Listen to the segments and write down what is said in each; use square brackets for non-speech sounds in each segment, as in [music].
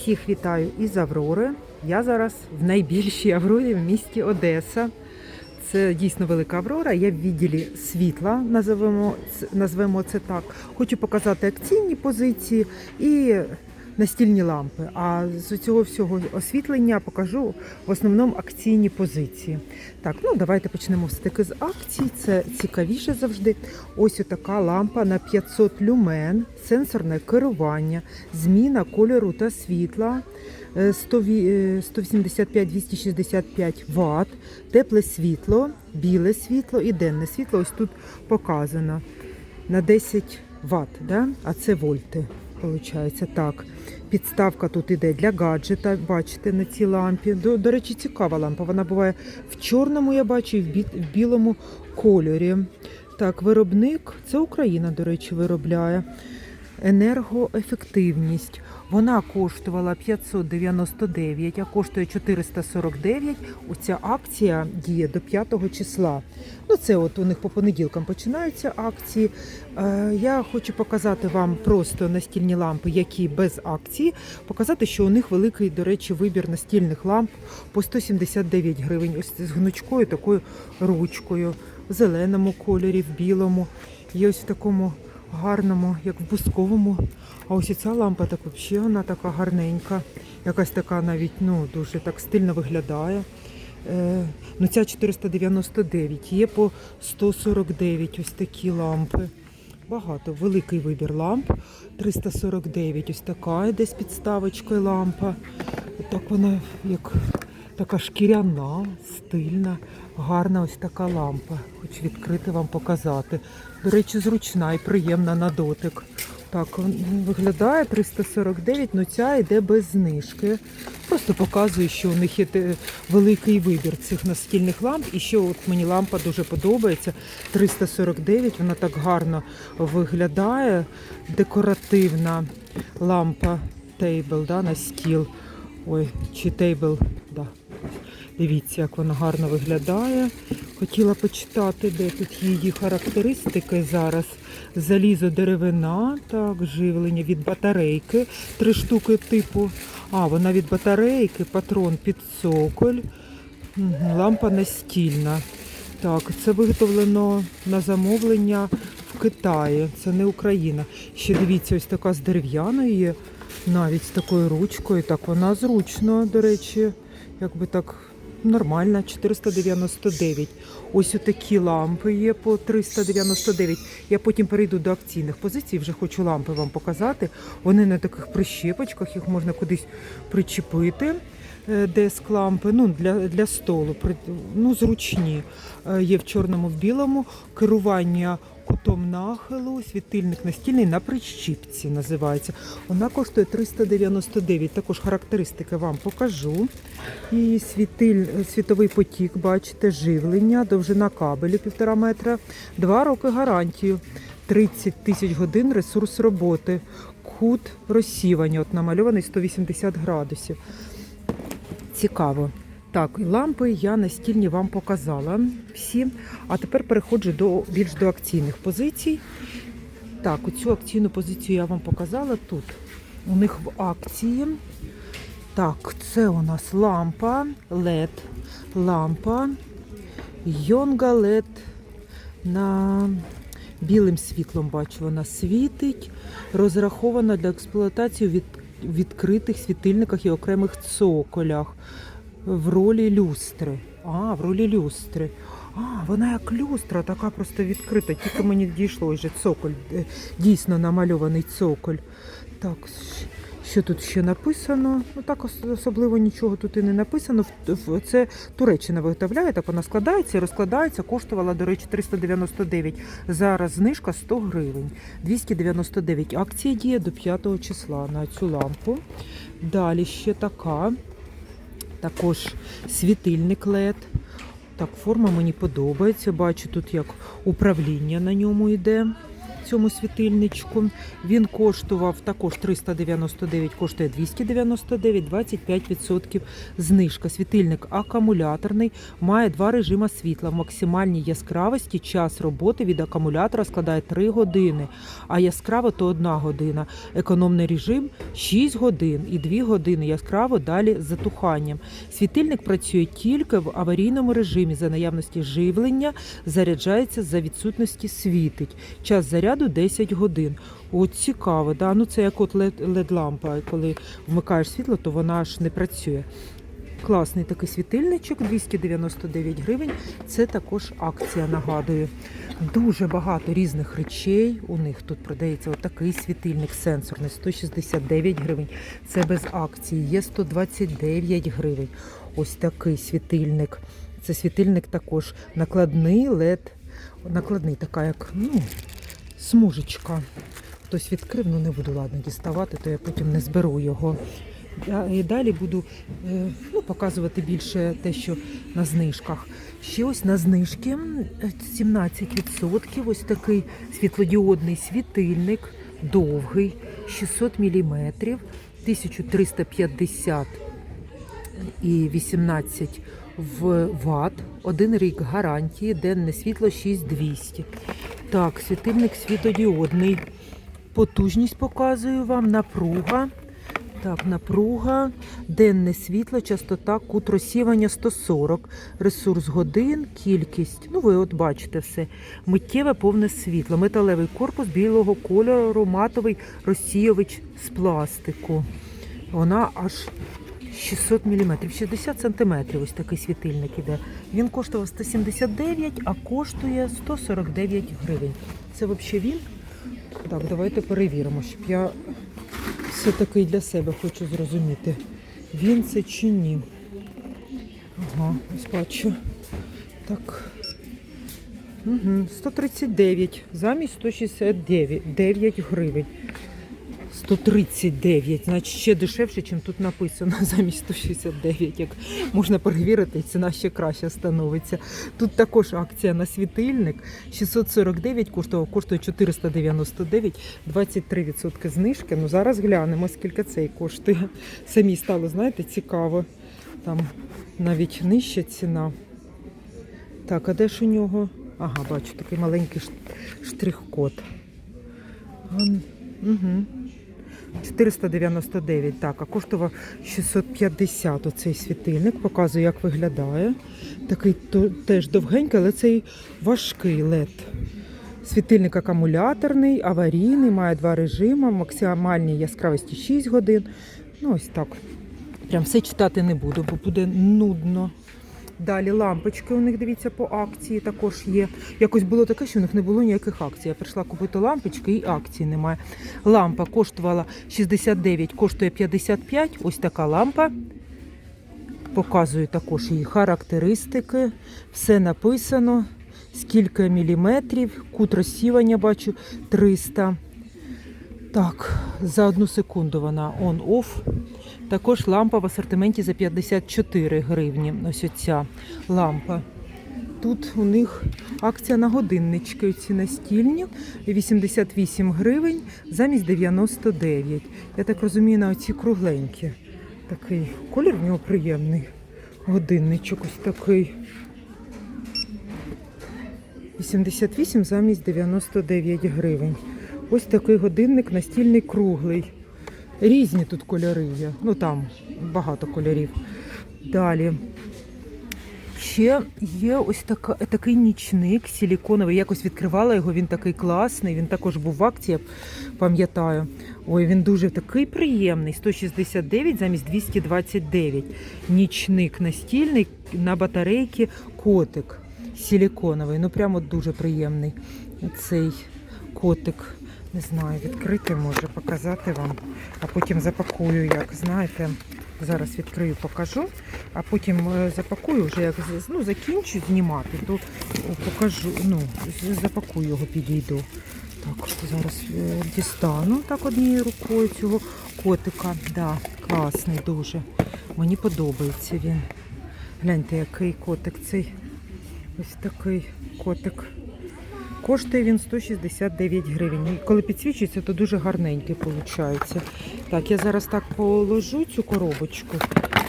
Всіх вітаю із Аврори. Я зараз в найбільшій Аврорі в місті Одеса. Це дійсно велика Аврора. Я в відділі світла, називемо, назвемо це так. Хочу показати акційні позиції і настільні лампи. А з цього всього освітлення покажу в основному акційні позиції. Так, ну давайте почнемо все-таки з акцій. Це цікавіше завжди. Ось така лампа на 500 люмен, сенсорне керування, зміна кольору та світла. е, 100 ві- е, 185-265 Вт, тепле світло, біле світло і денне світло. Ось тут показано на 10 Вт, да? а це вольти. Получається так. Підставка тут іде для гаджета, бачите, на цій лампі. До, до речі, цікава лампа. Вона буває в чорному, я бачу, і в, бі, в білому кольорі. Так, виробник, це Україна, до речі, виробляє. Енергоефективність. Вона коштувала 599, а коштує 449. Оця акція діє до 5 числа. Ну, це от у них по понеділкам починаються акції. Е, я хочу показати вам просто настільні лампи, які без акції. Показати, що у них великий, до речі, вибір настільних ламп по 179 гривень. Ось з гнучкою такою ручкою, в зеленому кольорі, в білому. Є ось в такому гарному, як в бусковому. А ось і ця лампа так взагалі вона така гарненька. Якась така навіть ну, дуже так стильно виглядає. Е, ну ця 499, є по 149 ось такі лампи. Багато, великий вибір ламп. 349 ось така з підставочкою лампа. Так вона як така шкіряна, стильна, гарна ось така лампа. Хочу відкрити вам показати. До речі, зручна і приємна на дотик. Так, виглядає 349, ну ця йде без знижки. Просто показую, що у них є великий вибір цих настільних ламп. І ще от мені лампа дуже подобається. 349, вона так гарно виглядає. Декоративна лампа тейбл да, на стіл. Ой, чи тейбл. Дивіться, як вона гарно виглядає. Хотіла почитати, де тут її характеристики зараз. Залізо деревина, так, живлення від батарейки. Три штуки типу. А, вона від батарейки, патрон під цоколь. Лампа настільна. Так, це виготовлено на замовлення в Китаї. Це не Україна. Ще дивіться, ось така з дерев'яною є, навіть з такою ручкою. Так, вона зручно, до речі, якби так нормальна, 499. Ось отакі лампи є по 399. Я потім перейду до акційних позицій, вже хочу лампи вам показати. Вони на таких прищепочках, їх можна кудись причепити. е, Деск лампи, ну для, для столу, ну зручні. Е, Є в чорному, в білому. Керування кутом нахилу, світильник настільний на прищіпці називається. Вона коштує 399. Також характеристики вам покажу. І світиль, світовий потік, бачите, живлення, довжина кабелю 1,5 метра, 2 роки гарантію, 30 тисяч годин ресурс роботи, кут розсівання, от намальований 180 градусів. Цікаво. Так, лампи я настільні вам показала всі. А тепер переходжу до більш до акційних позицій. Так, оцю акційну позицію я вам показала тут. У них в акції. Так, це у нас лампа LED. Лампа Йонга LED на білим світлом бачу, вона світить, розрахована для експлуатації від відкритих світильниках і окремих цоколях в ролі люстри. А, в ролі люстри. А, вона як люстра, така просто відкрита. Тільки мені дійшло вже цоколь, е, дійсно намальований цоколь. Так, що тут ще написано? Ну так особливо нічого тут і не написано. Це Туреччина виготовляє, так вона складається і розкладається. Коштувала, до речі, 399. Зараз знижка 100 гривень. 299. Акція діє до 5 числа на цю лампу. Далі ще така. Також світильник LED. Так, форма мені подобається. Бачу тут як управління на ньому йде. Цьому світильничку. Він коштував також 399, коштує 299, 25% знижка. Світильник акумуляторний, має два режими світла. В максимальній яскравості час роботи від акумулятора складає 3 години, а яскраво то 1 година. Економний режим 6 годин і 2 години яскраво далі з затуханням. Світильник працює тільки в аварійному режимі за наявності живлення, заряджається за відсутності світить. Час заряду 10 годин. От цікаво, да? ну це як от led лампа коли вмикаєш світло, то вона ж не працює. Класний такий світильничок, 299 гривень. Це також акція, нагадую. Дуже багато різних речей. У них тут продається отакий світильник сенсорний, 169 гривень. Це без акції. Є 129 гривень. Ось такий світильник. Це світильник також накладний LED. Накладний така, як ну, смужечка. Хтось відкрив, ну не буду ладно діставати, то я потім не зберу його. І далі буду е, ну, показувати більше те, що на знижках. Ще ось на знижки е, 17%. Ось такий світлодіодний світильник, довгий, 600 мм, 1350 і 18 в ватт, один рік гарантії, денне світло 6200. Так, світильник світодіодний. Потужність показую вам, напруга. Так, напруга, денне світло, частота, кут розсівання 140, ресурс годин, кількість. Ну, ви от бачите все. Миттєве повне світло, металевий корпус білого кольору, матовий розсіювач з пластику. Вона аж 600 мм, 60 см ось такий світильник іде. Він коштував 179, а коштує 149 гривень. Це взагалі він? Так, давайте перевіримо, щоб я все-таки для себе хочу зрозуміти, він це чи ні. Ага, ось бачу. Так. Угу, 139 замість 169 гривень. 139, значить ще дешевше, ніж тут написано, [laughs] замість 169, як можна перевірити, ціна ще краще становиться. Тут також акція на світильник. 649 коштував, коштує 499, 23% знижки. Ну зараз глянемо, скільки цей коштує. Самі стало, знаєте, цікаво. Там навіть нижча ціна. Так, а де ж у нього? Ага, бачу, такий маленький штрих-код. Угу. 499, так, а коштував 650 оцей світильник. Показую, як виглядає. Такий теж довгенький, але цей важкий LED. Світильник акумуляторний, аварійний, має два режими, максимальній яскравості 6 годин. Ну, ось так. Прям все читати не буду, бо буде нудно. Далі лампочки у них, дивіться, по акції також є. Якось було таке, що у них не було ніяких акцій. Я прийшла купити лампочки і акції немає. Лампа коштувала 69, коштує 55. Ось така лампа. Показую також її характеристики. Все написано. Скільки міліметрів, кут розсівання бачу 300. Так, за одну секунду вона on-off. Також лампа в асортименті за 54 гривні. Ось оця лампа. Тут у них акція на годиннички, ці настільні, 88 гривень замість 99. Я так розумію, на оці кругленькі. Такий колір в нього приємний. Годинничок ось такий. 88 замість 99 гривень. Ось такий годинник настільний круглий. Різні тут кольори є. Ну там багато кольорів. Далі. Ще є ось така, такий нічник силіконовий. Якось відкривала його, він такий класний. Він також був в акції, пам'ятаю. Ой, він дуже такий приємний. 169 замість 229. Нічник настільний на батарейки котик силіконовий. Ну прямо дуже приємний. Цей котик. Не знаю, відкрити може, показати вам, а потім запакую, як знаєте. Зараз відкрию, покажу, а потім е, запакую, вже як ну, закінчу знімати, то покажу, ну, запакую його, підійду. Так, зараз е, дістану так однією рукою цього котика. Да, класний дуже. Мені подобається він. Гляньте, який котик цей. Ось такий котик. Коштує він 169 гривень. Коли підсвічується, то дуже гарненький виходить. Так, я зараз так положу цю коробочку.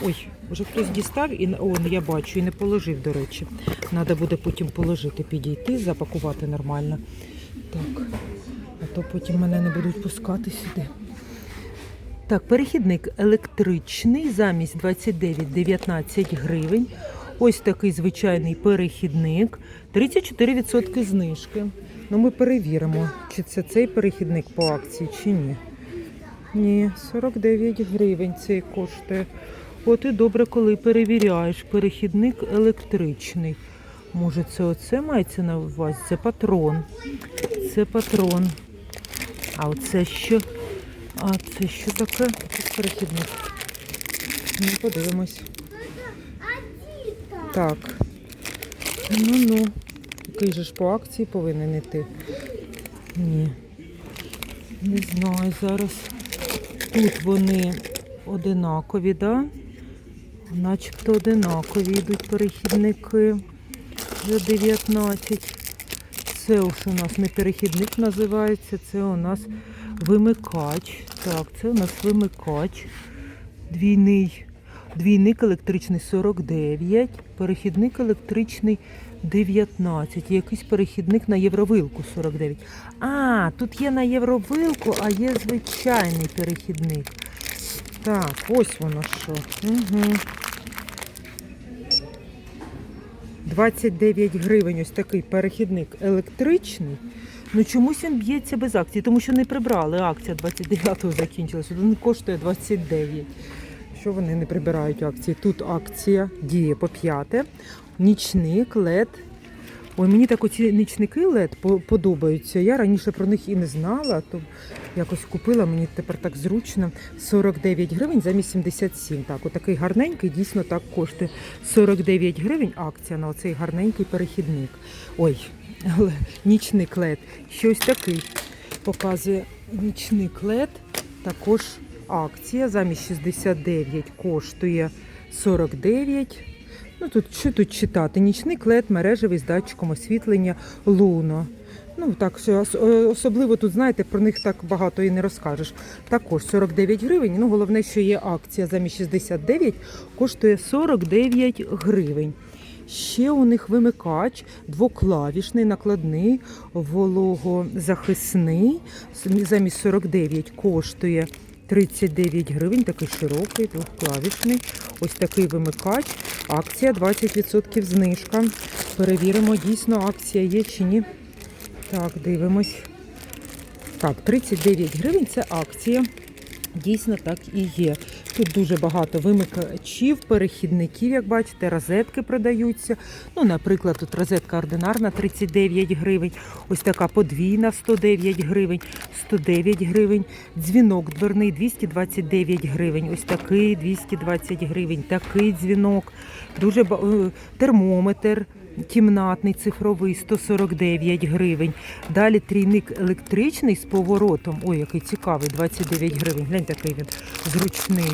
Ой, вже хтось дістав і о, ну, я бачу, і не положив, до речі. Треба буде потім положити, підійти, запакувати нормально. Так, а то потім мене не будуть пускати сюди. Так, перехідник електричний замість 29,19 гривень. Ось такий звичайний перехідник. 34% знижки. Ну, ми перевіримо, чи це цей перехідник по акції, чи ні. Ні, 49 гривень цей коштує. От і добре, коли перевіряєш. Перехідник електричний. Може, це оце мається на увазі? Це патрон. Це патрон. А оце що? А це що таке? Якийсь перехідник. Ну, подивимось. Так. Ну-ну. Який же ж по акції повинен іти? Ні. Не знаю зараз. Тут вони одинакові, да? Начебто одинакові йдуть перехідники. За 19. Це ось у нас не перехідник називається, це у нас вимикач. Так, це у нас вимикач. Двійний. Двійник електричний 49, перехідник електричний 19. Якийсь перехідник на євровилку 49. А, тут є на євровилку, а є звичайний перехідник. Так, ось воно що. Угу. 29 гривень ось такий перехідник електричний. Ну чомусь він б'ється без акції, тому що не прибрали. Акція 29-го закінчилася. Він коштує 29. Що вони не прибирають акції? Тут акція діє по п'яте. Нічник, лед. Ой, мені так оці нічники лед подобаються. Я раніше про них і не знала, то якось купила, мені тепер так зручно. 49 гривень замість 77. Так, отакий гарненький дійсно так коштує. 49 гривень акція на оцей гарненький перехідник. Ой, нічник лед. Щось такий показує нічник лед. Також акція замість 69 коштує 49. Ну тут що тут читати? Нічний клет мережевий з датчиком освітлення Луно. Ну так, що е, особливо тут, знаєте, про них так багато і не розкажеш. Також 49 гривень. Ну, головне, що є акція замість 69, коштує 49 гривень. Ще у них вимикач двоклавішний, накладний, вологозахисний. Замість 49 коштує 39 гривень, такий широкий, двохклавішний. Ось такий вимикач. Акція 20% знижка. Перевіримо, дійсно акція є чи ні. Так, дивимось. Так, 39 гривень це акція. Дійсно так і є. Тут дуже багато вимикачів, перехідників, як бачите, розетки продаються. Ну, наприклад, тут розетка ординарна 39 гривень, ось така подвійна 109 гривень, 109 гривень, дзвінок дверний 229 гривень, ось такий 220 гривень, такий дзвінок, дуже е, термометр. Кімнатний цифровий 149 гривень. Далі трійник електричний з поворотом. Ой, який цікавий, 29 гривень. Глянь, такий він зручний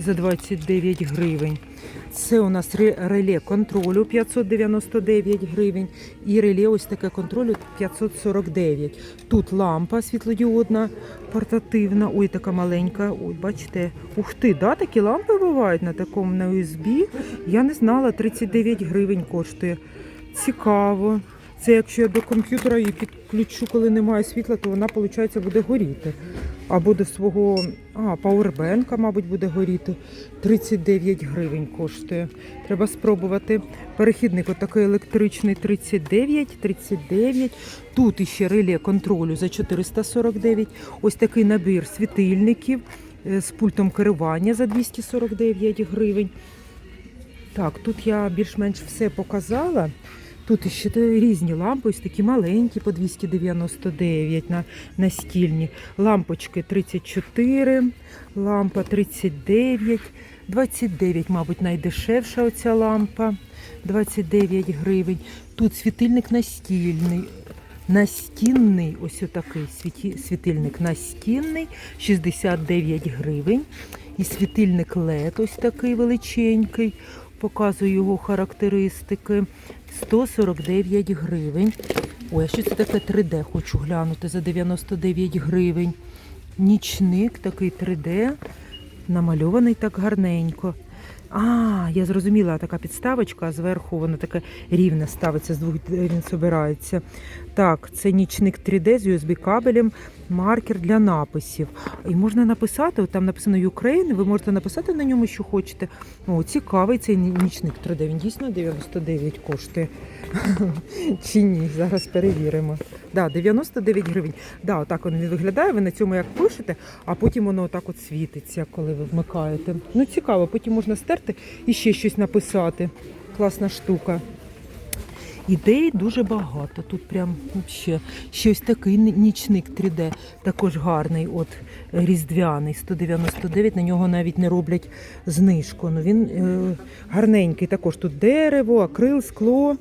за 29 гривень. Це у нас реле контролю 599 гривень. І реле ось таке контролю 549. Тут лампа світлодіодна, портативна. Ой, така маленька. Ой, бачите, ух ти, да, такі лампи бувають на такому на USB. Я не знала, 39 гривень коштує. Цікаво. Це якщо я до комп'ютера її підключу, коли немає світла, то вона, виходить, буде горіти. Або до свого а, пауербенка, мабуть, буде горіти. 39 гривень коштує. Треба спробувати. Перехідник отакий електричний 39, 39. Тут іще реле контролю за 449. Ось такий набір світильників е, з пультом керування за 249 гривень. Так, тут я більш-менш все показала. Тут ще різні лампи, ось такі маленькі по 299 на настільні. Лампочки 34, лампа 39, 29, мабуть, найдешевша оця лампа. 29 гривень. Тут світильник настільний. Настінний, ось отакий світильник настінний, 69 гривень. І світильник LED ось такий величенький. Показую його характеристики. 149 гривень. Ой, а що це таке 3D? Хочу глянути за 99 гривень. Нічник такий 3D, намальований так гарненько. А, я зрозуміла, така підставочка, а зверху воно таке рівне ставиться, з двох він собирається. Так, це нічник 3D з USB кабелем, маркер для написів. І можна написати, от там написано Ukraine, ви можете написати на ньому, що хочете. О, цікавий цей нічник 3D. Він дійсно 99 коштує. [laughs] Чи ні? Зараз перевіримо. Да, 99 гривень. Да, отак він виглядає. Ви на цьому як пишете, а потім воно отак от світиться, коли ви вмикаєте. Ну цікаво, потім можна стерти і ще щось написати. Класна штука. Ідей дуже багато. Тут прям ще щось такий нічник 3D, також гарний, от різдвяний, 199. На нього навіть не роблять знижку. Ну він е, гарненький. Також тут дерево, акрил, скло.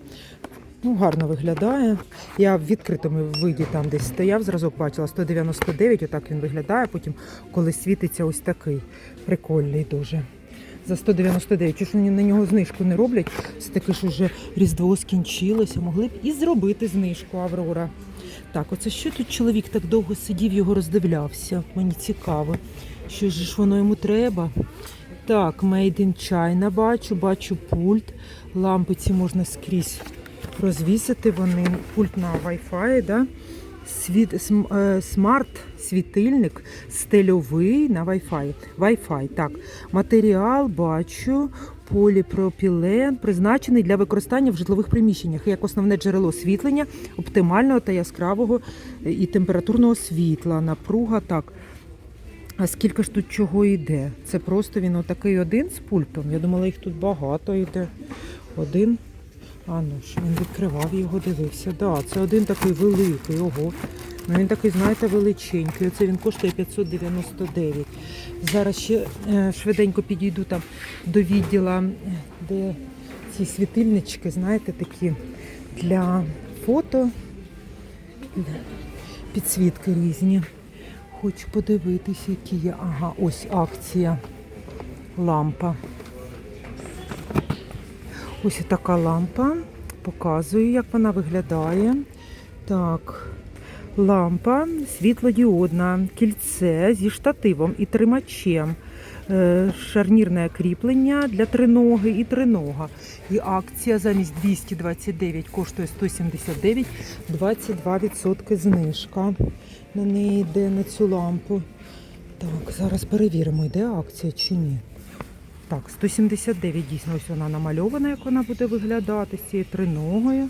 Ну, гарно виглядає. Я в відкритому виді там десь стояв, зразок бачила 199, отак він виглядає. Потім, коли світиться, ось такий. Прикольний дуже. За 199. Чи ж вони на нього знижку не роблять? Це таке ж уже Різдво скінчилося. Могли б і зробити знижку Аврора. Так, оце що тут чоловік так довго сидів, його роздивлявся. Мені цікаво. Що ж воно йому треба? Так, Made in China бачу, бачу пульт. Лампи ці можна скрізь розвісити. Вони пульт на Wi-Fi, да? Світ, е, смарт світильник стильовий на Wi-Fi. Wi-Fi, так. Матеріал бачу, поліпропілен, призначений для використання в житлових приміщеннях як основне джерело освітлення, оптимального та яскравого е, і температурного світла. Напруга так. А скільки ж тут чого йде? Це просто він отакий один з пультом. Я думала, їх тут багато йде. Один. А ну ж, він відкривав його, дивився. Да, це один такий великий, ого. Ну він такий, знаєте, величенький. Оце він коштує 599. Зараз ще е, швиденько підійду там до відділа, де ці світильнички, знаєте, такі для фото, підсвітки різні. Хочу подивитися, які є. Ага, ось акція. Лампа. Ось така лампа. Показую, як вона виглядає. Так, лампа світлодіодна, кільце зі штативом і тримачем. Е, Шарнірне кріплення для триноги і тринога. І акція замість 229 коштує 179, 22% знижка на неї йде на цю лампу. Так, зараз перевіримо, йде акція чи ні. Так, 179 дійсно ось вона намальована, як вона буде виглядати з цією триногою.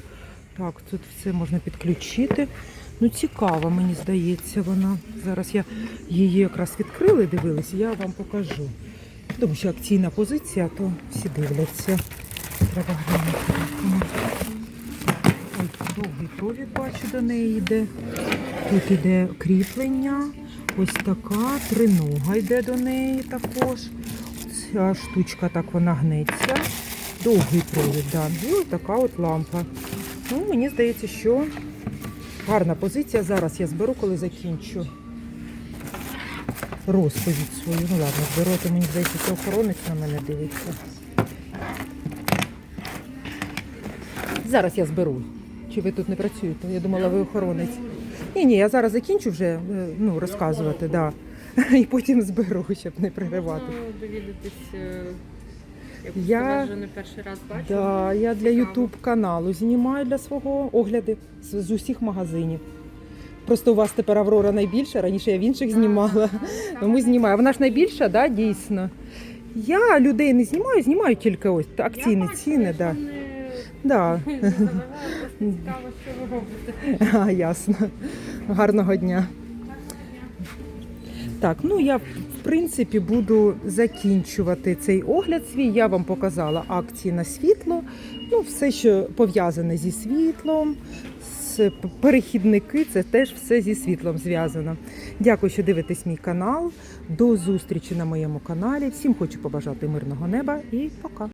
Так, тут все можна підключити. Ну, цікаво, мені здається, вона. Зараз я її якраз відкрила і дивилася, я вам покажу. Тому що акційна позиція, то всі дивляться. Треба глянути. Ой, довгий провід бачу до неї йде. Тут йде кріплення. Ось така тринога йде до неї також. Ця штучка так вона гнеться. Довгий провід, да. І ось така от лампа. Ну, мені здається, що гарна позиція. Зараз я зберу, коли закінчу розповідь свою. Ну ладно, зберу, то мені здається, що охоронець на мене дивиться. Зараз я зберу. Чи ви тут не працюєте? Я думала, ви охоронець. Ні, ні, я зараз закінчу вже е, ну, розказувати, да. [laughs] І потім зберу, щоб не переривати. Можна довідатись, е, Я- вже не перший раз бачу. Да, я для. YouTube каналу знімаю для свого огляди з, з усіх магазинів. Просто у вас тепер Аврора найбільша, раніше я в інших знімала. [laughs] Ну, ми знімаємо. Вона ж найбільша, да, дійсно. Я людей не знімаю, знімаю тільки ось акційні Я бачу, ціни. Да. Да. [laughs] просто цікаво, що ви робите. А, ясно. Гарного дня. Так, ну я в принципі буду закінчувати цей огляд свій. Я вам показала акції на світло. Ну, все, що пов'язане зі світлом, з перехідники, це теж все зі світлом зв'язано. Дякую, що дивитесь мій канал. До зустрічі на моєму каналі. Всім хочу побажати мирного неба і пока.